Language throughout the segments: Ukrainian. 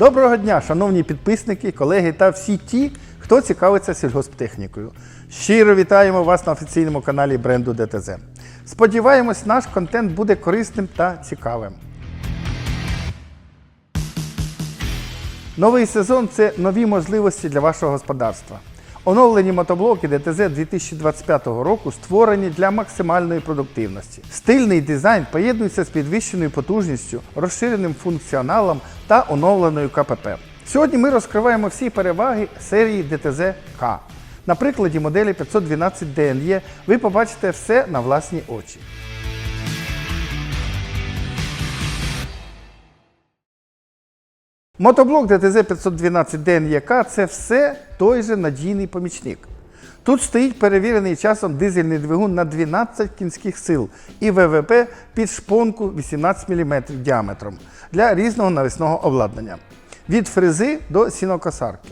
Доброго дня, шановні підписники, колеги та всі ті, хто цікавиться сільгосптехнікою. Щиро вітаємо вас на офіційному каналі бренду ДТЗ. Сподіваємось, наш контент буде корисним та цікавим. Новий сезон це нові можливості для вашого господарства. Оновлені мотоблоки ДТЗ 2025 року створені для максимальної продуктивності. Стильний дизайн поєднується з підвищеною потужністю, розширеним функціоналом та оновленою КПП. Сьогодні ми розкриваємо всі переваги серії ДТЗ К. На прикладі моделі 512 DNE ви побачите все на власні очі. Мотоблок ДТЗ 512 DNEK – це все той же надійний помічник. Тут стоїть перевірений часом дизельний двигун на 12 кінських сил і ВВП під шпонку 18 мм діаметром для різного навісного обладнання. Від фрези до сінокосарки.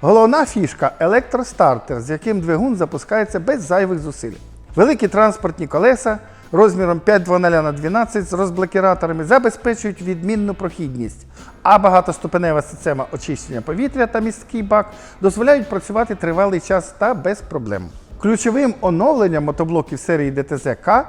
Головна фішка електростартер, з яким двигун запускається без зайвих зусиль. Великі транспортні колеса розміром 5,2 на 12 з розблокіраторами забезпечують відмінну прохідність, а багатоступенева система очищення повітря та місткий бак дозволяють працювати тривалий час та без проблем. Ключовим оновленням мотоблоків серії DTZ-K,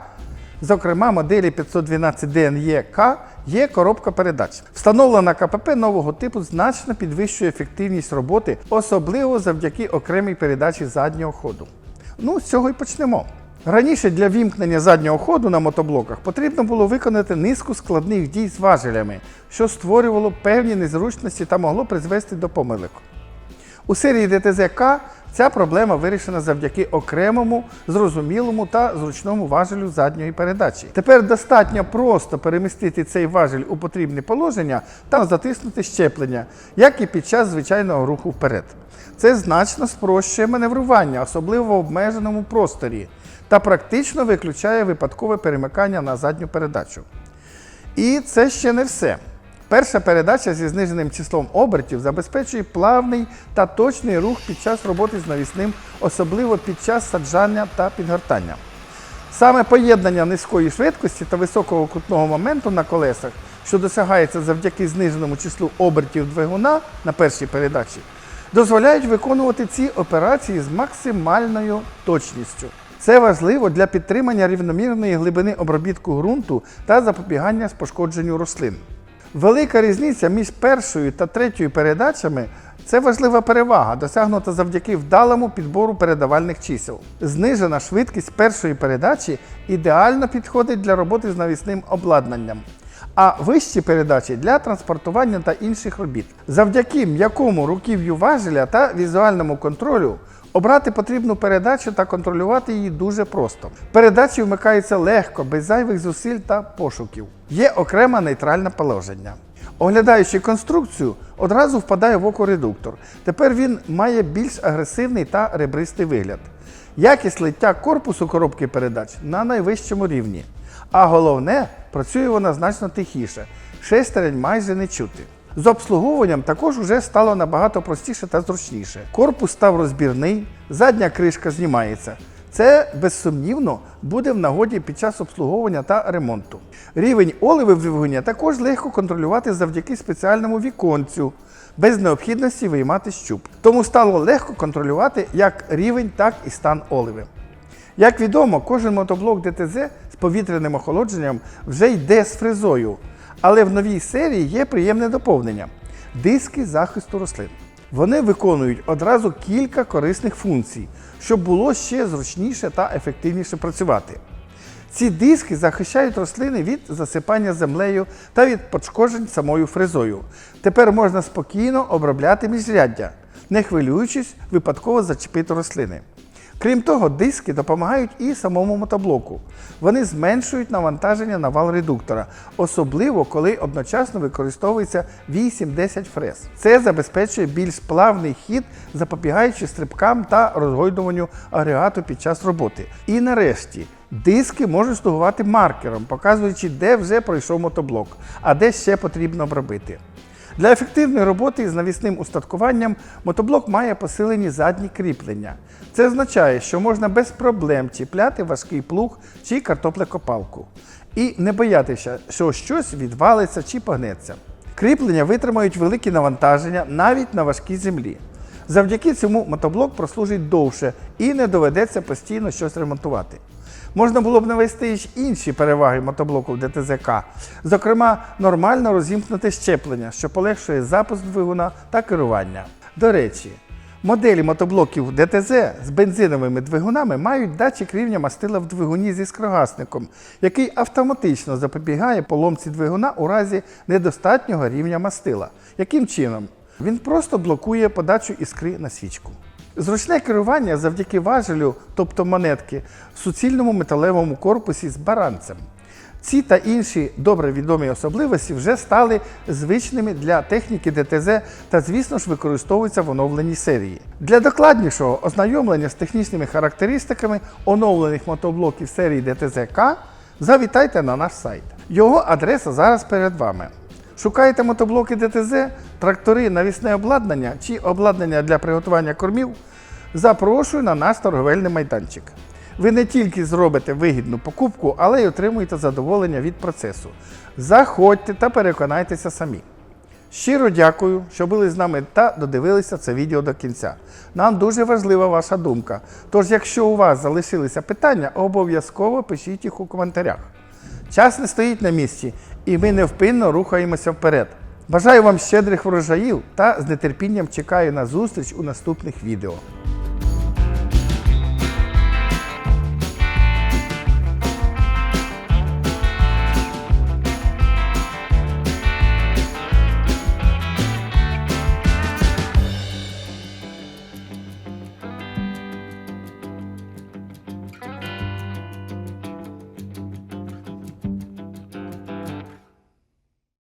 зокрема моделі 512 DNE-K, є коробка передач. Встановлена КПП нового типу значно підвищує ефективність роботи, особливо завдяки окремій передачі заднього ходу. Ну, з цього і почнемо. Раніше для вімкнення заднього ходу на мотоблоках потрібно було виконати низку складних дій з важелями, що створювало певні незручності та могло призвести до помилок. У серії DTZ-K ця проблема вирішена завдяки окремому, зрозумілому та зручному важелю задньої передачі. Тепер достатньо просто перемістити цей важель у потрібне положення та затиснути щеплення, як і під час звичайного руху вперед. Це значно спрощує маневрування, особливо в обмеженому просторі, та практично виключає випадкове перемикання на задню передачу. І це ще не все. Перша передача зі зниженим числом обертів забезпечує плавний та точний рух під час роботи з навісним, особливо під час саджання та підгортання. Саме поєднання низької швидкості та високого крутного моменту на колесах, що досягається завдяки зниженому числу обертів двигуна на першій передачі, дозволяють виконувати ці операції з максимальною точністю. Це важливо для підтримання рівномірної глибини обробітку ґрунту та запобігання пошкодженню рослин. Велика різниця між першою та третьою передачами це важлива перевага, досягнута завдяки вдалому підбору передавальних чисел. Знижена швидкість першої передачі ідеально підходить для роботи з навісним обладнанням, а вищі передачі для транспортування та інших робіт. Завдяки м'якому руків'ю важеля та візуальному контролю Обрати потрібну передачу та контролювати її дуже просто. Передачі вмикаються легко, без зайвих зусиль та пошуків. Є окреме нейтральне положення. Оглядаючи конструкцію, одразу впадає в око редуктор. Тепер він має більш агресивний та ребристий вигляд. Якість лиття корпусу коробки передач на найвищому рівні. А головне, працює вона значно тихіше. Шестерень майже не чути. З обслуговуванням також вже стало набагато простіше та зручніше. Корпус став розбірний, задня кришка знімається. Це безсумнівно буде в нагоді під час обслуговування та ремонту. Рівень оливи в двигуні також легко контролювати завдяки спеціальному віконцю, без необхідності виймати щуп. Тому стало легко контролювати як рівень, так і стан оливи. Як відомо, кожен мотоблок ДТЗ повітряним охолодженням вже йде з фрезою. Але в новій серії є приємне доповнення диски захисту рослин. Вони виконують одразу кілька корисних функцій, щоб було ще зручніше та ефективніше працювати. Ці диски захищають рослини від засипання землею та від пошкоджень самою фрезою. Тепер можна спокійно обробляти міжряддя, не хвилюючись випадково зачепити рослини. Крім того, диски допомагають і самому мотоблоку. Вони зменшують навантаження на вал редуктора, особливо коли одночасно використовується 8-10 фрез. Це забезпечує більш плавний хід, запобігаючи стрибкам та розгойдуванню агрегату під час роботи. І нарешті. Диски можуть слугувати маркером, показуючи, де вже пройшов мотоблок, а де ще потрібно обробити. Для ефективної роботи з навісним устаткуванням мотоблок має посилені задні кріплення. Це означає, що можна без проблем чіпляти важкий плуг чи картоплекопалку. І не боятися, що щось відвалиться чи погнеться. Кріплення витримають великі навантаження навіть на важкій землі. Завдяки цьому мотоблок прослужить довше і не доведеться постійно щось ремонтувати. Можна було б навести й інші переваги мотоблоку ДТЗК, зокрема, нормально розімкнути щеплення, що полегшує запуск двигуна та керування. До речі, моделі мотоблоків ДТЗ з бензиновими двигунами мають датчик рівня мастила в двигуні зі скрогасником, який автоматично запобігає поломці двигуна у разі недостатнього рівня мастила. Яким чином? Він просто блокує подачу іскри на свічку. Зручне керування завдяки важелю, тобто монетки, в суцільному металевому корпусі з баранцем. Ці та інші добре відомі особливості вже стали звичними для техніки ДТЗ та, звісно ж, використовуються в оновленій серії. Для докладнішого ознайомлення з технічними характеристиками оновлених мотоблоків серії ДТЗ-К завітайте на наш сайт. Його адреса зараз перед вами. Шукаєте мотоблоки ДТЗ, трактори, навісне обладнання чи обладнання для приготування кормів? Запрошую на наш торговельний майданчик. Ви не тільки зробите вигідну покупку, але й отримуєте задоволення від процесу. Заходьте та переконайтеся самі. Щиро дякую, що були з нами та додивилися це відео до кінця. Нам дуже важлива ваша думка. Тож, якщо у вас залишилися питання, обов'язково пишіть їх у коментарях. Час не стоїть на місці, і ми невпинно рухаємося вперед. Бажаю вам щедрих врожаїв та з нетерпінням чекаю на зустріч у наступних відео.